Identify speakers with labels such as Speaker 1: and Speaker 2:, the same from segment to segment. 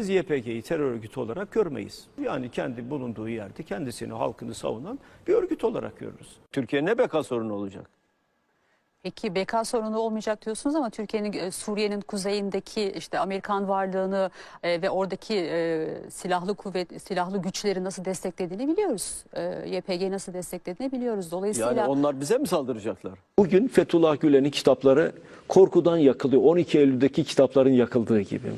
Speaker 1: Biz YPG'yi terör örgütü olarak görmeyiz. Yani kendi bulunduğu yerde kendisini, halkını savunan bir örgüt olarak görürüz. Türkiye ne beka sorunu olacak?
Speaker 2: Peki BK sorunu olmayacak diyorsunuz ama Türkiye'nin e, Suriye'nin kuzeyindeki işte Amerikan varlığını e, ve oradaki e, silahlı kuvvet silahlı güçleri nasıl desteklediğini biliyoruz. E, YPG nasıl desteklediğini biliyoruz. Dolayısıyla
Speaker 1: Yani onlar bize mi saldıracaklar? Bugün Fethullah Gülen'in kitapları korkudan yakılıyor. 12 Eylül'deki kitapların yakıldığı gibi.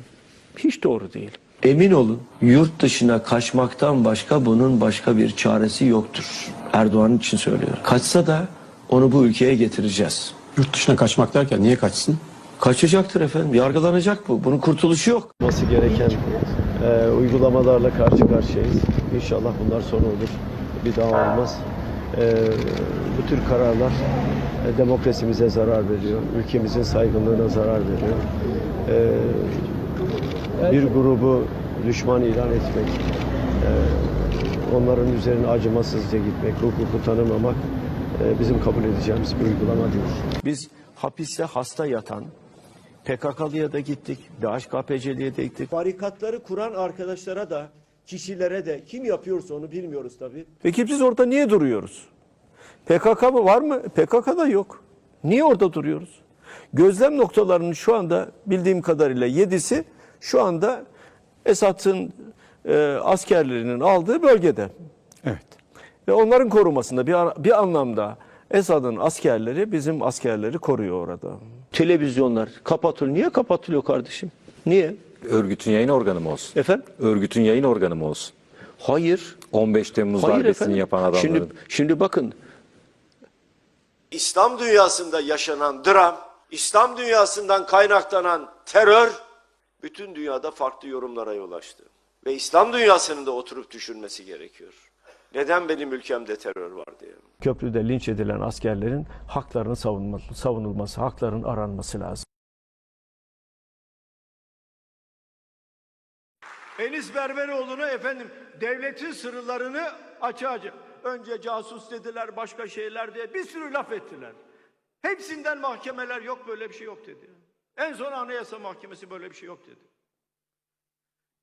Speaker 1: Hiç doğru değil.
Speaker 3: Emin olun yurt dışına kaçmaktan başka bunun başka bir çaresi yoktur. Erdoğan için söylüyorum. Kaçsa da onu bu ülkeye getireceğiz.
Speaker 4: Yurt dışına kaçmak derken niye kaçsın?
Speaker 3: Kaçacaktır efendim. Yargılanacak bu. Bunun kurtuluşu yok.
Speaker 5: olması gereken e, uygulamalarla karşı karşıyayız. İnşallah bunlar son olur. Bir daha olmaz. E, bu tür kararlar e, demokrasimize zarar veriyor. Ülkemizin saygınlığına zarar veriyor. E, bir grubu düşman ilan etmek, e, onların üzerine acımasızca gitmek, hukuku tanımamak e, bizim kabul edeceğimiz bir uygulama değil.
Speaker 1: Biz hapiste hasta yatan PKK'lıya da gittik, DHKPC'liye de gittik.
Speaker 5: Barikatları kuran arkadaşlara da, kişilere de kim yapıyorsa onu bilmiyoruz tabii.
Speaker 1: Peki biz orada niye duruyoruz? PKK mı var mı? PKK da yok. Niye orada duruyoruz? Gözlem noktalarının şu anda bildiğim kadarıyla yedisi şu anda Esad'ın e, askerlerinin aldığı bölgede.
Speaker 4: Evet.
Speaker 1: Ve onların korumasında bir, bir anlamda Esad'ın askerleri bizim askerleri koruyor orada.
Speaker 3: Televizyonlar kapatılıyor. Niye kapatılıyor kardeşim? Niye?
Speaker 6: Örgütün yayın organı mı olsun?
Speaker 3: Efendim?
Speaker 6: Örgütün yayın organı mı olsun?
Speaker 3: Hayır.
Speaker 6: 15 Temmuz
Speaker 3: Hayır
Speaker 6: darbesini
Speaker 3: efendim.
Speaker 6: yapan adamların.
Speaker 3: Şimdi, şimdi bakın
Speaker 5: İslam dünyasında yaşanan dram, İslam dünyasından kaynaklanan terör bütün dünyada farklı yorumlara yol açtı. Ve İslam dünyasının da oturup düşünmesi gerekiyor. Neden benim ülkemde terör var diye.
Speaker 1: Köprüde linç edilen askerlerin haklarının savunması, savunulması, hakların aranması lazım.
Speaker 5: Enis Berberoğlu'nu efendim devletin sırlarını açığa önce casus dediler başka şeyler diye bir sürü laf ettiler. Hepsinden mahkemeler yok böyle bir şey yok dedi. En son Anayasa Mahkemesi böyle bir şey yok dedi.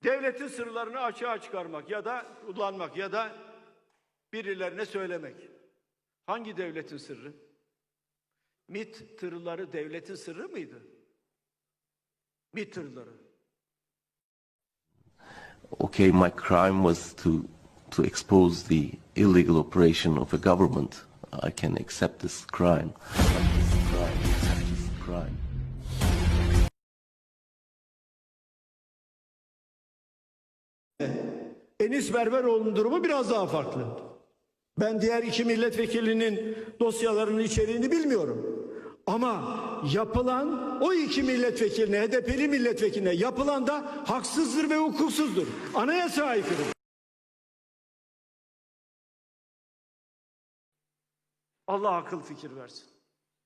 Speaker 5: Devletin sırlarını açığa çıkarmak ya da kullanmak ya da birilerine söylemek. Hangi devletin sırrı? MIT tırları devletin sırrı mıydı? MIT tırları.
Speaker 7: okay, my crime was to to expose the illegal operation of a government. I can accept this crime. But this crime is such a crime.
Speaker 5: Enis Berberoğlu'nun durumu biraz daha farklı. Ben diğer iki milletvekilinin dosyalarının içeriğini bilmiyorum. Ama yapılan o iki milletvekiline, HDP'li milletvekiline yapılan da haksızdır ve hukuksuzdur. Anayasa aykırı. Allah akıl fikir versin.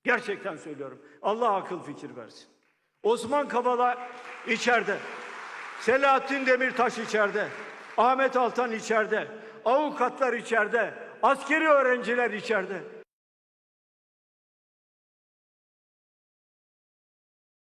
Speaker 5: Gerçekten söylüyorum. Allah akıl fikir versin. Osman Kavala içeride. Selahattin Demirtaş içeride. Ahmet Altan içeride. Avukatlar içeride. Askeri öğrenciler içeride.